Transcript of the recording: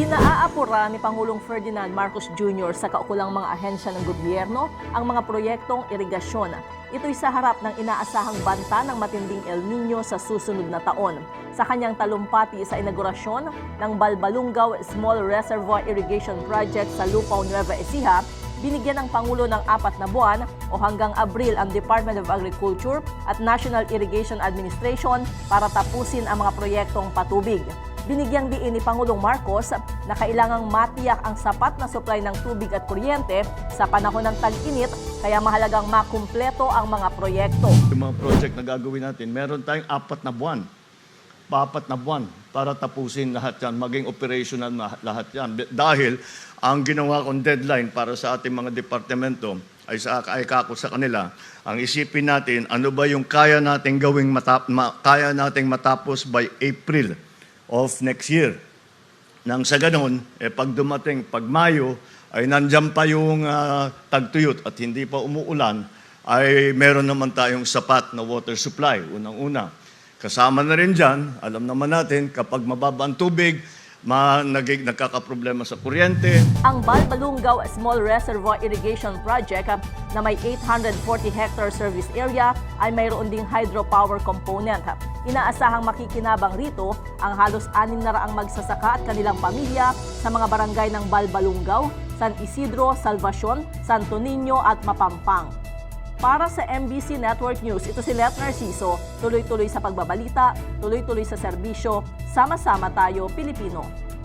Pinaaapura ni Pangulong Ferdinand Marcos Jr. sa kaukulang mga ahensya ng gobyerno ang mga proyektong irigasyon. Ito'y sa harap ng inaasahang banta ng matinding El Nino sa susunod na taon. Sa kanyang talumpati sa inaugurasyon ng Balbalungaw Small Reservoir Irrigation Project sa Lupao, Nueva Ecija, binigyan ng Pangulo ng apat na buwan o hanggang Abril ang Department of Agriculture at National Irrigation Administration para tapusin ang mga proyektong patubig. Binigyang diin ni Pangulong Marcos na kailangang matiyak ang sapat na supply ng tubig at kuryente sa panahon ng tag-init kaya mahalagang makumpleto ang mga proyekto. Yung mga project na gagawin natin, meron tayong apat na buwan. Papat na buwan para tapusin lahat yan, maging operational na lahat yan. Dahil ang ginawa kong deadline para sa ating mga departamento ay sa ay kako sa kanila, ang isipin natin ano ba yung kaya nating gawing matap, ma, kaya nating matapos by April of next year. Nang sa ganon, eh, pag dumating, pag Mayo, ay nandyan pa yung ah, tagtuyot at hindi pa umuulan, ay meron naman tayong sapat na water supply, unang-una. Kasama na rin dyan, alam naman natin, kapag mababa ang tubig, ma, nagig, nagkakaproblema sa kuryente, Ang Balbalungaw Small Reservoir Irrigation Project ah, na may 840 hectare service area ay mayroon ding hydropower component. Inaasahang makikinabang rito ang halos anim na raang magsasaka at kanilang pamilya sa mga barangay ng Balbalungaw, San Isidro, Salvacion, Santo Niño at Mapampang. Para sa MBC Network News, ito si Let Narciso, tuloy-tuloy sa pagbabalita, tuloy-tuloy sa serbisyo, sama-sama tayo Pilipino.